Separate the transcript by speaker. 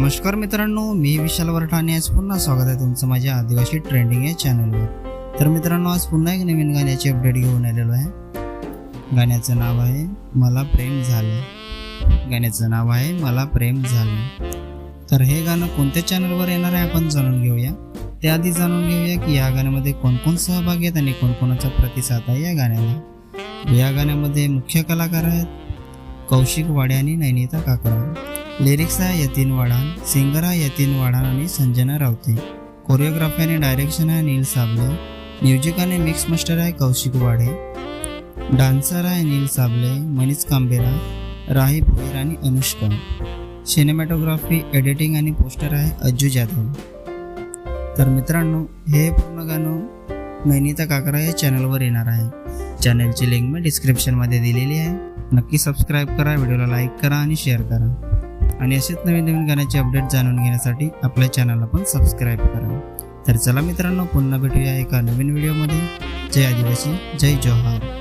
Speaker 1: नमस्कार मित्रांनो मी विशाल वरठाणे आज पुन्हा स्वागत आहे तुमचं माझ्या आदिवासी ट्रेंडिंग या चॅनलवर तर मित्रांनो आज पुन्हा एक नवीन गाण्याची अपडेट घेऊन आलेलो आहे. गाण्याचं नाव आहे मला प्रेम झालं. गाण्याचं नाव आहे मला प्रेम झालं. तर हे गाणं कोणत्या चॅनलवर येणार आहे आपण जाणून घेऊया. त्याआधी जाणून घेऊया की या गाण्यामध्ये कोणकोण सहभागी आहेत आणि कोणकोणाचा प्रतिसाद आहे या गाण्याला. या गाण्यामध्ये मुख्य कलाकार आहेत कौशिक वाडे आणि नैनिता काकरा लिरिक्स आहे यतीन वाडान सिंगर आहे यतीन वाडान आणि संजना रावते कोरिओग्राफी आणि डायरेक्शन आहे नील साबले. म्युझिक आणि मिक्स मास्टर आहे कौशिक वाडे. डान्सर आहे नील साबले मनीष कांबेरा राही भोईर आणि अनुष्का. सिनेमॅटोग्राफी एडिटिंग आणि पोस्टर आहे अज्जू जाधव. तर मित्रांनो हे पूर्ण गाणं नैनिता काकरा या चॅनलवर येणार आहे. चॅनलची लिंक मी डिस्क्रिप्शनमध्ये दिलेली आहे. नक्की सबस्क्राईब करा व्हिडिओला लाईक करा आणि शेअर करा. आणि असेच नवीन नवीन गाण्याचे अपडेट जाणून घेण्यासाठी आपल्या चॅनलला पण सबस्क्राईब करा. तर चला मित्रांनो पुन्हा भेटूया एका नवीन व्हिडिओमध्ये जय आदिवासी जय जोहार.